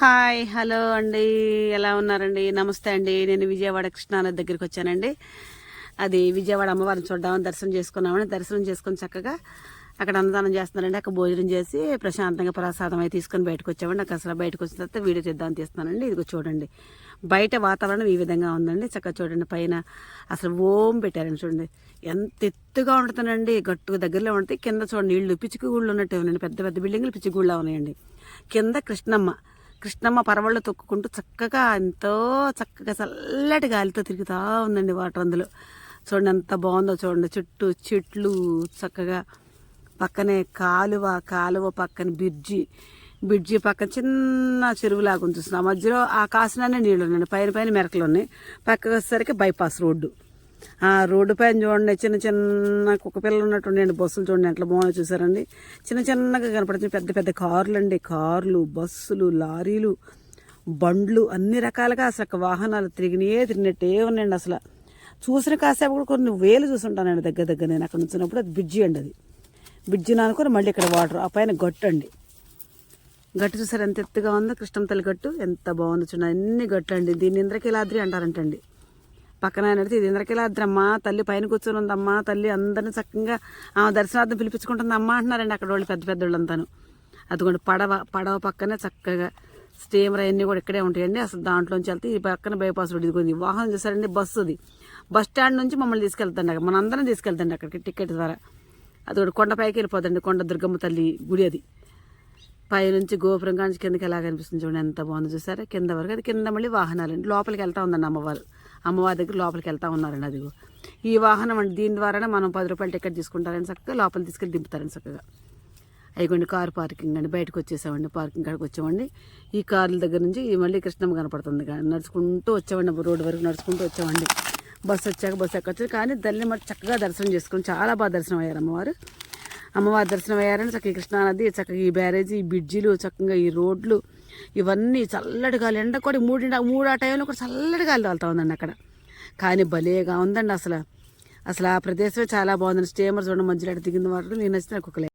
Hi hello అండి. ఎలా ఉన్నారండి? నమస్తే అండి. నేను విజయవాడ కృష్ణానది దగ్గరికి వచ్చానండి. అది విజయవాడ అమ్మవారిని చూడ్డామని దర్శనం చేసుకున్నామని దర్శనం చేసుకుని చక్కగా అక్కడ అన్నదానం చేస్తున్నారండి. అక్కడ భోజనం చేసి ప్రశాంతంగా ప్రసాదం అయితే తీసుకొని బయటకు వచ్చామండి. నాకు అసలు బయటకు వచ్చిన తర్వాత వీడియో తీద్దాం తీస్తున్నానండి. ఇదిగో చూడండి. బయట వాతావరణం ఈ విధంగా ఉందండి. చక్కగా చూడండి. పైన అసలు ఓం పెట్టారండి చూడండి. ఎంత ఎత్తుగా ఉంటుందండి. గట్టు దగ్గరలో ఉంటుంది కింద చూడండి. ఇళ్ళు పిచ్చుకు గుళ్ళు ఉన్నట్టు ఉన్నాయండి. పెద్ద పెద్ద బిల్డింగ్లు పిచ్చి గుళ్ళ ఉన్నాయండి. కింద కృష్ణమ్మ. కృష్ణమ్మ పరవళ్ళు తొక్కుకుంటూ చక్కగా ఎంతో చక్కగా చల్లటి గాలితో తిరుగుతూ ఉందండి వాటర్ అందులో. చూడండి ఎంత బాగుందో చూడండి. చుట్టూ చెట్లు చక్కగా. పక్కనే కాలువ కాలువ పక్కన బ్రిడ్జి. బ్రిడ్జి పక్కన చిన్న చెరువులాగా ఉంచుతున్నాం మధ్యలో ఆ కాసులోనే నీళ్ళు ఉన్నాయి పైన పైన మెరకలు ఉన్నాయి పక్కకు వచ్చేసరికి బైపాస్ రోడ్డు. ఆ రోడ్డు పైన చూడండి చిన్న చిన్న కుక్క పిల్లలు ఉన్నట్టుండండి బస్సులు చూడండి ఎట్లా బాగున్నాయి చూసారండి. చిన్న చిన్నగా కనపడుతుంది పెద్ద పెద్ద కార్లు అండి కార్లు బస్సులు లారీలు బండ్లు అన్ని రకాలుగా అసలు వాహనాలు తిరిగినాయే తిరిగినట్టే ఉన్నాయండి అసలు. చూసిన కాసేపు కూడా కొన్ని వేలు చూసుంటానండి దగ్గర దగ్గర నేను అక్కడ నుంచినప్పుడు అది బ్రిడ్జి అండి అది. బ్రిడ్జి అనుకుని మళ్ళీ ఇక్కడ వాటర్ ఆ పైన గట్టు అండి. గట్టు చూసారు ఎంత ఎత్తుగా ఉందో కృష్ణం తల్లి గట్టు ఎంత బాగుందో చూడండి అన్ని గట్లు అండి. దీన్ని ఇంద్రకీలాద్రి అంటారంటండి. పక్కన ఆయన అడిగితే ఇది ఇంద్రకీలాద్రి అమ్మా తల్లి పైన కూర్చొని ఉందమ్మా తల్లి అందరిని చక్కగా ఆమె దర్శనార్థం పిలిపించుకుంటుంది అమ్మా అంటున్నారండి అక్కడ వాళ్ళు పెద్ద పెద్ద వాళ్ళంతాను అదిగోండి పడవ పడవ పక్కనే చక్కగా స్టీమర్ అవన్నీ కూడా ఇక్కడే ఉంటాయండి. అసలు దాంట్లోంచి వెళ్తే ఈ పక్కన బైపాస్ రోడ్ ఇదిగోంది వాహనం చూసారండి బస్సు అది. బస్ స్టాండ్ నుంచి మమ్మల్ని తీసుకెళ్తాండి అక్కడ. మనందరం తీసుకెళ్తాండి అక్కడికి టికెట్ ద్వారా. అది కూడా కొండపైకి వెళ్ళిపోతుంది కొండ దుర్గమ్మ తల్లి గుడి అది. పైనుంచి గోపురం కాంచి కిందకి ఎలా కనిపిస్తుంది చూడండి ఎంత బాగుంది చూసారా? కింద వరకు అది కింద మళ్ళీ వాహనాలండి. లోపలికి వెళ్తా ఉందండి అమ్మవారు. అమ్మవారి దగ్గర లోపలికి వెళ్తా ఉన్నారండి అదిగో. ఈ వాహనం అండి దీని ద్వారానే మనం పది రూపాయలు టికెట్ తీసుకుంటారని చక్కగా లోపలికి తీసుకెళ్ళి దింపుతారని చక్కగా. అయిపోయింది కారు పార్కింగ్ అండి బయటకు వచ్చేసామండి పార్కింగ్ కాడికి వచ్చామండి. ఈ కార్ల దగ్గర నుంచి మళ్ళీ కృష్ణమ్మ కనపడుతుంది నడుచుకుంటూ వచ్చామండి రోడ్డు వరకు నడుచుకుంటూ వచ్చామండి. బస్సు వచ్చాక బస్సు ఎక్కొచ్చు కానీ తల్లి మరి చక్కగా దర్శనం చేసుకుని చాలా బాగా దర్శనం అయ్యారు అమ్మవారు అమ్మవారి దర్శనం అయ్యారని చక్కగా కృష్ణానది చక్కగా ఈ బ్యారేజీ ఈ బ్రిడ్జిలు చక్కగా ఈ రోడ్లు ఇవన్నీ చల్లటి గాలి. ఎండ కూడా మూడు మూడు ఆ టైంలో కూడా చల్లటి గాలి తగులుతూ ఉందండి అక్కడ. కానీ భలేగా ఉందండి అసలు. అసలు ఆ ప్రదేశమే చాలా బాగుందండి. స్టేమర్ చూడండి మధ్యలో దిగింది నేను నచ్చిన కుక్కలే